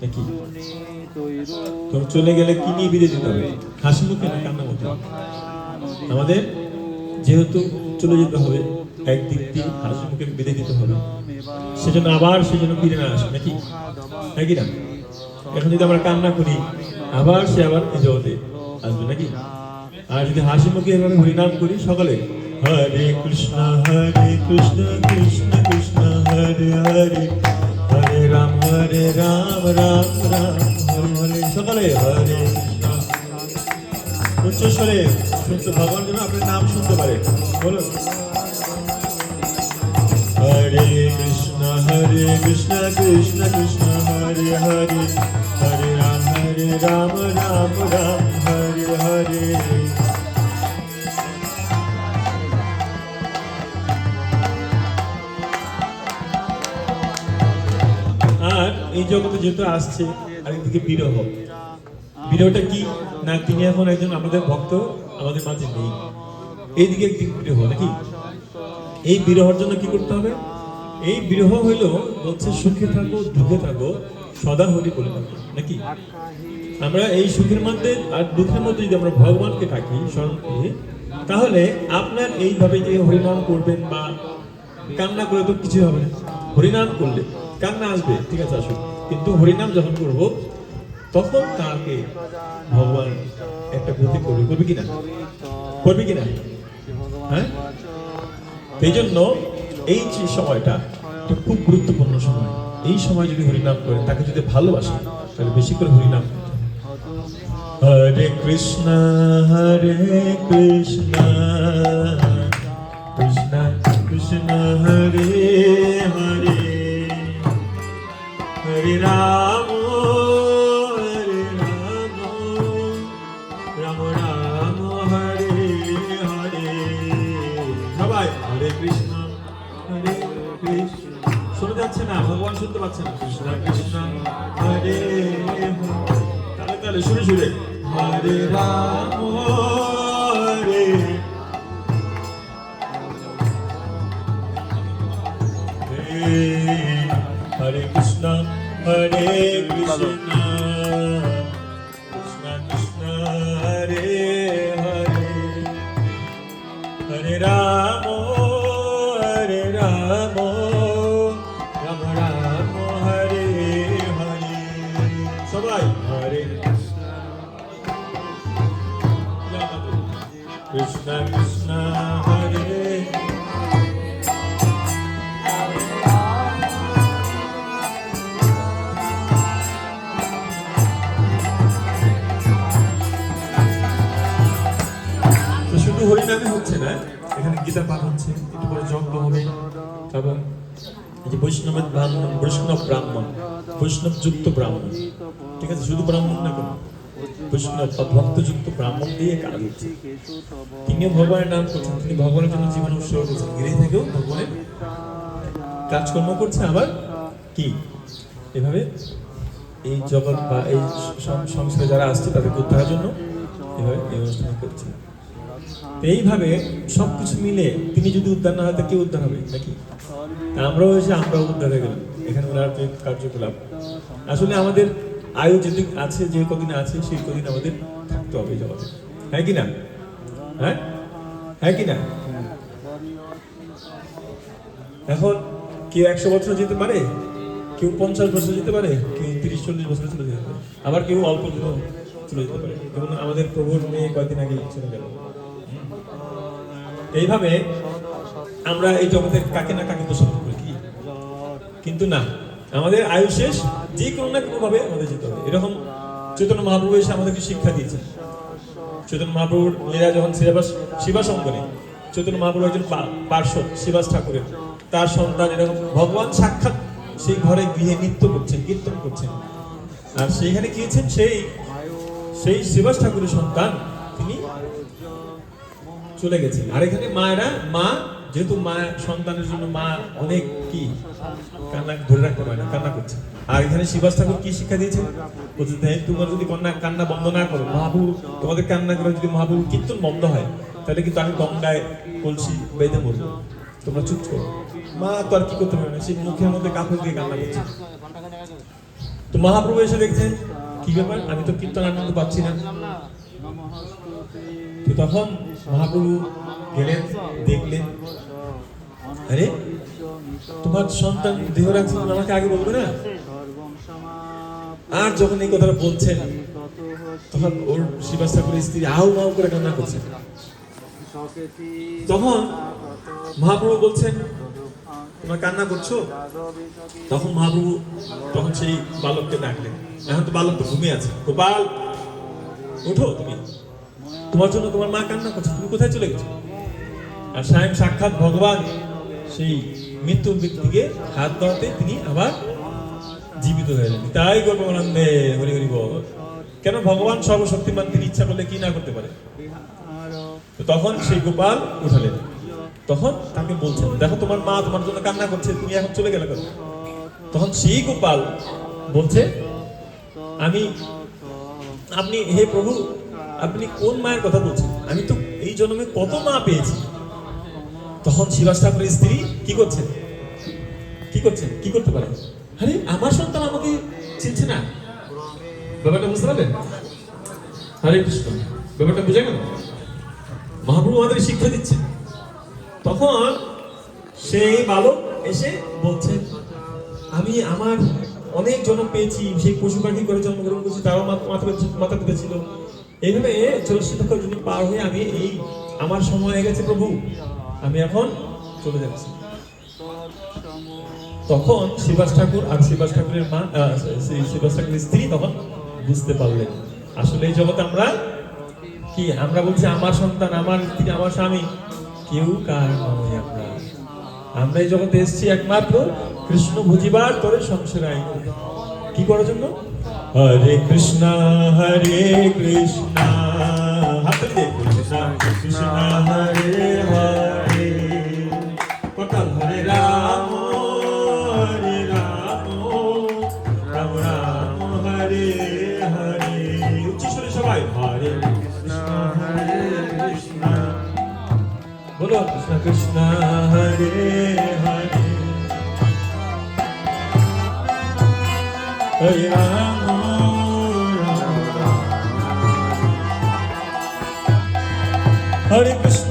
নাকি? তোর চলে গেলে কি নিয়ে বিদায় দিতে হবে? হাসি মুখে না কান্না মুখে? আমাদের যেহেতু চলে যেতে হবে একদিক দিয়ে হাসি মুখে বিদায় দিতে হবে। সেজন্য আবার সেজন্য ফিরে না আসে, নাকি? নাকি না? এখন যদি আমরা কান্না করি, আবার সে আবার এই জগতে আসবে, নাকি? আর যদি হাসি মুখে এভাবে হরিনাম করি সকলে, হরে কৃষ্ণ হরে কৃষ্ণ কৃষ্ণ কৃষ্ণ, হরে হরে হরে রাম রাম রাম, হরে সকলে হরে। উচ্চস্বরে শুনতে ভগবান যেন আপনার নাম শুনতে পারে। বলুন। হরে কৃষ্ণ হরে কৃষ্ণ কৃষ্ণ কৃষ্ণ, হরে হরে। হরে রাম হরে রাম রাম রাম, হরে হরে। এই জগতে যেহেতু আসছে, আরেকদিকে বিরহ। বিরহটা কি? না, তিনি এখন একজন আমাদের ভক্ত, আমাদের মাঝে নেই। এইদিকে একদিকে বিরহ, নাকি? এই বিরহর জন্য কি করতে হবে? এই বিরহ হইল, বলছে, সুখে থাকো, দুঃখে থাকো, সদা হরি বলে থাকো, নাকি? আমরা এই সুখের মধ্যে আর দুঃখের মধ্যে যদি আমরা ভগবানকে থাকি, স্মরণ করি, তাহলে আপনার এইভাবে যে হরিনাম করবেন বা কান্না করে তো কিছু হবে না। হরিনাম করলে কান্না আসবে, ঠিক আছে আসুন কিন্তু হরিনাম যখন করব, তখন তাকে ভগবান একটা গতি করবে। করবে কিনা? করবে কিনা? হ্যাঁ? এই জন্য এই যে সময়টা খুব গুরুত্বপূর্ণ সময়। এই সময় যদি হরিনাম করে তাকে যদি ভালোবাসে, তাহলে বেশি করে হরিনাম। হরে কৃষ্ণ হরে কৃষ্ণ কৃষ্ণ কৃষ্ণ, হরে কৃষ্ণ শোনা যাচ্ছে না, ভগবান শুনতে পাচ্ছে না। কৃষ্ণ কৃষ্ণ হরে তাহলে তাহলে শুনে শুনে। হরে রাম, হরে। হরে কৃষ্ণ হরে কৃষ্ণ। কৃষ্ণ হরিনামে হচ্ছে না, এখানে গীতা পাঠ হচ্ছে, একটু করে যজ্ঞ হবে। এবং যে বৈষ্ণবের ব্রাহ্মণ, বৈষ্ণব ব্রাহ্মণ বৈষ্ণব যুক্ত ব্রাহ্মণ, ঠিক আছে? শুধু ব্রাহ্মণ না কোনো ভক্তযুক্ত ব্রাহ্মণ দিয়ে কাজ হচ্ছে। তিনিও ভগবানের নাম করছেন, তিনি ভগবানের জন্য জীবন উৎসর্গ করছেন। থেকেও ভগবানের কাজকর্ম করছে, আবার কি? এভাবে এই জগৎ বা এই সংসারে যারা আসছে, তাদেরকে উদ্ধারের জন্য এভাবে এই অনুষ্ঠান করছে। এইভাবে সবকিছু মিলে তিনি যদি উদ্ধার না হয়, তা কেউ উদ্ধার হবে? নাকি? আমরাও এসে, আমরাও উদ্ধার হয়ে গেলাম। এখানে ওনার যে কার্যকলাপ। আসলে আমাদের আয়ু যেদিন আছে, যে কদিন আছে, সেই কদিন আমাদের থাকতে হবে জগতে। হ্যাঁ কি না? হ্যাঁ? হ্যাঁ কি না? এখন কেউ একশো বছর যেতে পারে? কেউ পঞ্চাশ বছর যেতে পারে? কেউ তিরিশ, চল্লিশ বছর চলে যেতে পারে। আবার কেউ অল্প চলে যেতে পারে। যেমন আমাদের প্রভুর মেয়ে কয়েকদিন আগে চলে গেল? এইভাবে আমরা এই জগতের কাকে না কাকে পছন্দ করি? কিন্তু না, আমাদের আয়ু শেষ, যে কোনো না কোনো ভাবে আমাদের যেতে হবে। এরকম চৈতন্য মহাপ্রভু এসে আমাদেরকে শিক্ষা দিয়েছেন। চৈতন্য মহাপ্রভুর লীলা যখন শিবাস শিবাসঙ্গনে চৈতন্য মহাপ্রভু একজন পার্শ্বদ, শিবাস ঠাকুরের, তার সন্তান এরকম ভগবান সাক্ষাৎ সেই ঘরে গৃহে নৃত্য করছেন, কীর্তন করছেন। আর সেইখানে গিয়েছেন সেই সেই শিবাস ঠাকুরের সন্তান, তিনি চলে গেছেন। আর এখানে মায়েরা মা যেহেতু মা সন্তানের জন্য মা অনেক কি কান্না ধরে রাখতে পারে না কান্না করছে। আর এখানে শিবাস ঠাকুর কি শিক্ষা দিয়েছে বলছে "দেখ, তোমার যদি কন্যা কান্না বন্ধ না করো মহাপ্রভু তোমাদের কান্না করে যদি মহাপ্রভু কীর্তন বন্ধ হয় তাহলে কিন্তু আমি গঙ্গায় কলসি বেঁধে মরবো। তোমরা চুপ করো। মা তো আর কি করতে পারে না সেই মুখের মধ্যে কাপড় দিয়ে কান্না করছে। তো মহাপ্রভু এসে দেখছেন কি ব্যাপার? আমি তো কীর্তন আনন্দ পাচ্ছি না। তখন মহাপ্রভু গেলেন, দেখলেন। আরে, তোমার সন্তান দেহ রাখছে আমাকে আগে বলবে না? আর যখন এই কথাটা বলছেন, তখন ওর শিবাস ঠাকুরের স্ত্রী আউ মাউ করে কান্না করছে। তখন মহাপ্রভু বলছেন, তোমরা কান্না করছ? তখন মহাপ্রভু তখন সেই বালককে ডাকলেন। এখন তো বালক তো ঘুমিয়ে আছে। গোপাল, ওঠো তুমি। তোমার জন্য তোমার মা কান্না করছে, তুমি কোথায় চলে গেছো? আর স্বয়ং সাক্ষাৎ ভগবান সেই মৃত্যু ব্যক্তিকে হাত দেওয়াতে তিনি আবার জীবিত হয়ে গেলেন। তাই গর্বানন্দে হরি হরি বল। কেন ভগবান সর্বশক্তিমান তিনি ইচ্ছা করলে কি না করতে পারে? তখন সেই গোপাল উঠালেন। তখন তাকে বলছেন, দেখো তোমার মা তোমার জন্য কান্না করছে, তুমি এখন চলে গেলে কেন? তখন সেই গোপাল বলছে, আমি, আপনি হে প্রভু আপনি কোন মায়ের কথা বলছেন? আমি তো এই জন্মে কত মা পেয়েছি। তখন শিবাস ঠাকুরের স্ত্রী কি করছেন? কি করছেন? কি করতে পারেন? আরে, আমার সন্তান আমাকে চিনছে না। ব্যাপারটা বুঝতে পারলেন? হরে কৃষ্ণ। ব্যাপারটা বুঝে গেল? মহাপ্রভু আমাদের শিক্ষা দিচ্ছেন। তখন সেই বালক এসে বলছে আমি আমার অনেক জন্ম পেয়েছি। সেই পশু পাখি করে জন্মগ্রহণ করছি। তারাও মাথা মাথা পেতে ছিল। এইভাবে লক্ষ যদি পার হয়ে আমি এই আমার সময় হয়ে গেছে প্রভু। আমি এখন চলে যাচ্ছি। তখন শিবাস ঠাকুর আর শিবাস ঠাকুরের মা শিবাস ঠাকুরের স্ত্রী তখন বুঝতে পারলেন, আসলে এই জগতে আমরা কি? আমরা বলছি আমার সন্তান, আমার স্ত্রী, আমার স্বামী। কেউ কার নয় আমরা। আমরা এই জগতে এসেছি একমাত্র কৃষ্ণ বুঝিবার তোরে সংসার আইন কি করার জন্য? হরে কৃষ্ণ হরে কৃষ্ণ। কৃষ্ণ কৃষ্ণ, হরে হরে। কটাল হরে রাম হরে রাম রাম রাম, হরে হরে। উচ্চস্বরে সবাই, হরে কৃষ্ণ হরে কৃষ্ণ। বলো, কৃষ্ণ কৃষ্ণ, হরে হরে। হরে রাম। হরে কৃষ্ণ